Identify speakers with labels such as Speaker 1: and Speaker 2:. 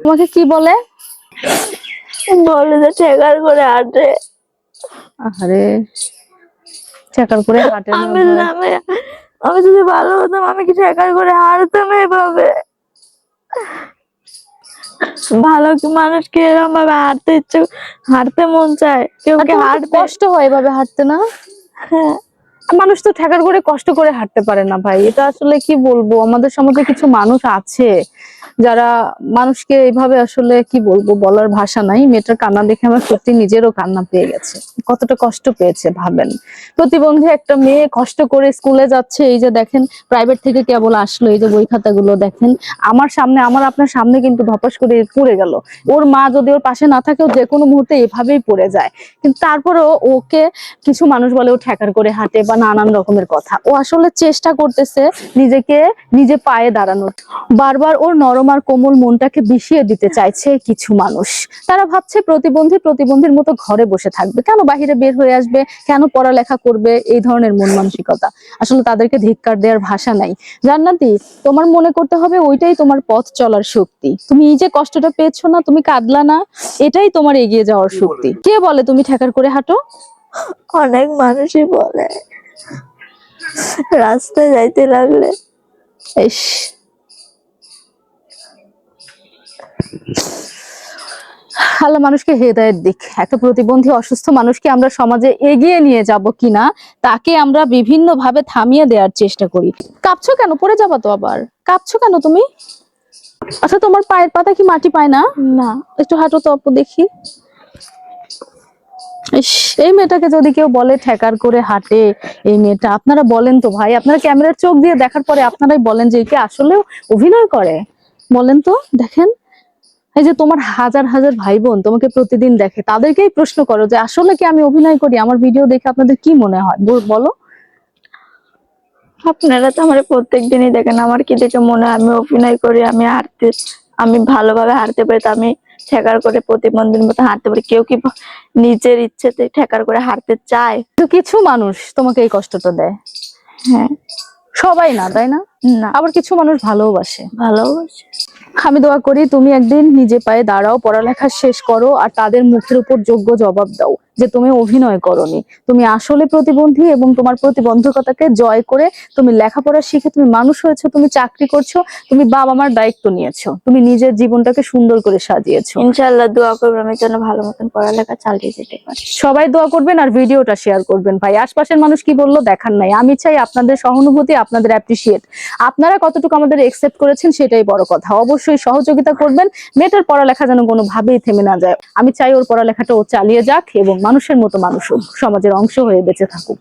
Speaker 1: তোমাকে কি বলে?
Speaker 2: বলে যে ঠেকার করে হাঁটে।
Speaker 1: আরে চেকার করে হাটে না
Speaker 2: আমি
Speaker 1: ভাই।
Speaker 2: আমি যদি ভালো হতাম আমি কি ঠেকার করে হারতাম এভাবে? ভালো কি মানুষ কি এরকম ভাবে হাঁটতে ইচ্ছে হাঁটতে মন চায়? কেউ কি হাঁটতে
Speaker 1: কষ্ট হয় এভাবে হাঁটতে না?
Speaker 2: হ্যাঁ।
Speaker 1: মানুষ তো ঠেকার করে কষ্ট করে হাঁটতে পারে না ভাই। এটা আসলে কি বলব? আমাদের সমাজে কিছু মানুষ আছে যারা মানুষকে এইভাবে আসলে কি বলব বলার ভাষা নাই, মেয়েটার কান্না দেখে আমার সত্যি নিজেরও কান্না পেয়ে গেছে। কতটা কষ্ট পেয়েছে ভাবেন। প্রতিবন্ধী একটা মেয়ে কষ্ট করে স্কুলে যাচ্ছে, এই যে দেখেন প্রাইভেট থেকে কেবল আসলো, এই যে বই খাতাগুলো দেখেন। আমার সামনে, আমার আপনার সামনে কিন্তু ধপাস করে পড়ে গেল। ওর মা যদি ওর পাশে না থাকে, ও যে কোনো মুহূর্তে এভাবেই পড়ে যায়। কিন্তু তারপরেও ওকে কিছু মানুষ বলে, ও ঠেকার করে হাঁটে বা নানান রকমের কথা। ও আসলে চেষ্টা করতেছে নিজেকে নিজে পায়ে দাঁড়ানোর। বারবার ওর নরম আর কোমল মনটাকে বিষিয়ে দিতে চাইছে কিছু মানুষ। তারা ভাবছে প্রতিবন্ধী প্রতিবন্ধীর মতো ঘরে বসে থাকবে। কেন বাহিরে বের হয়ে আসবে? কেন পড়ালেখা করবে? এই ধরনের মন মানসিকতা। আসলে তাদেরকে ধিক্কার দেওয়ার ভাষা নাই। জান্নাতি তোমার মনে করতে হবে ওইটাই তোমার পথ চলার শক্তি। তুমি এই যে কষ্টটা পেয়েছ না তুমি কাঁদলা না এটাই তোমার এগিয়ে যাওয়ার শক্তি। কে বলে তুমি ঠেকার করে হাঁটো?
Speaker 2: অনেক মানুষই বলে। রাস্তায় যাইতে লাগলে
Speaker 1: ইস। আল্লাহ মানুষকে হেদায়েত দিক। একটা প্রতিবন্ধী অসুস্থ মানুষকে আমরা সমাজে এগিয়ে নিয়ে যাব কিনা তাকে আমরা বিভিন্ন ভাবে থামিয়ে দেওয়ার চেষ্টা করি। কাঁপছো কেন? পড়ে যাবা তো আবার। কাঁপছো কেন তুমি? আচ্ছা তোমার পায়ের পাতা কি মাটি পায় না?
Speaker 2: না।
Speaker 1: একটু হাঁটো তো আপু দেখি। এই মেয়েটাকে যদি কেউ বলে ঠেকার করে হাঁটে এই মেয়েটা আপনারা বলেন তো ভাই। আপনারা ক্যামেরার চোখ দিয়ে দেখার পরে আপনারাই বলেন যে একে আসলেও অভিনয় করে। বলেন তো দেখেন। এই যে তোমার হাজার হাজার ভাই বোন তোমাকে প্রতিদিন দেখে তাদেরকেই প্রশ্ন করো যে আসলে কি আমি অভিনয় করি? আমার ভিডিও দেখে আপনাদের কি মনে হয়? বল- বলো।
Speaker 2: আপনারা তো আমার প্রত্যেক দিনই দেখেন আমার কি দেখে মনে হয়? আমি অভিনয় করি আমি হাঁটতে আমি ভালোভাবে হাঁটতে পারি তো আমি ঠেকার করে প্রতিবন্ধীর মতো হাঁটতে পারি। কেউ কি নিজের ইচ্ছেতে ঠেকার করে হাঁটতে চায়?
Speaker 1: তো কিছু মানুষ তোমাকে এই কষ্টটা দেয়।
Speaker 2: হ্যাঁ।
Speaker 1: সবাই না তাই না?
Speaker 2: না।
Speaker 1: আবার কিছু মানুষ ভালোবাসে।
Speaker 2: ভালোবাসে।
Speaker 1: আমি দোয়া করি তুমি একদিন নিজে পায়ে দাঁড়াও পড়ালেখা শেষ করো আর তাদের মুখের উপর যোগ্য জবাব দাও যে তুমি অভিনয় করনি। তুমি আসলে প্রতিবন্ধী এবং তোমার প্রতিবন্ধকতাকে জয় করে তুমি লেখাপড়া শিখে তুমি মানুষ হয়েছো তুমি চাকরি করছ তুমি বাবা মার দায়িত্ব নিয়েছো তুমি নিজের জীবনটাকে সুন্দর করে সাজিয়েছো।
Speaker 2: ইনশাল্লাহ দোয়া করব আমি যেন ভালো মতন পড়ালেখা চালিয়ে যেতে পারি।
Speaker 1: সবাই দোয়া করবেন আর ভিডিওটা শেয়ার করবেন। ভাই আশপাশের মানুষ কি বলল দেখার নাই। আমি চাই আপনাদের সহানুভূতি আপনাদের অ্যাপ্রিসিয়েট আপনারা কতটুকু আমাদের একসেপ্ট করেছেন সেটাই বড় কথা। অবশ্যই সহযোগিতা করবেন, মেয়েটার পড়ালেখা যেন কোনোভাবেই থেমে না যায়। আমি চাই ওর পড়ালেখাটা ও চালিয়ে যাক এবং মানুষের মতো মানুষ হোক, সমাজের অংশ হয়ে বেঁচে থাকুক।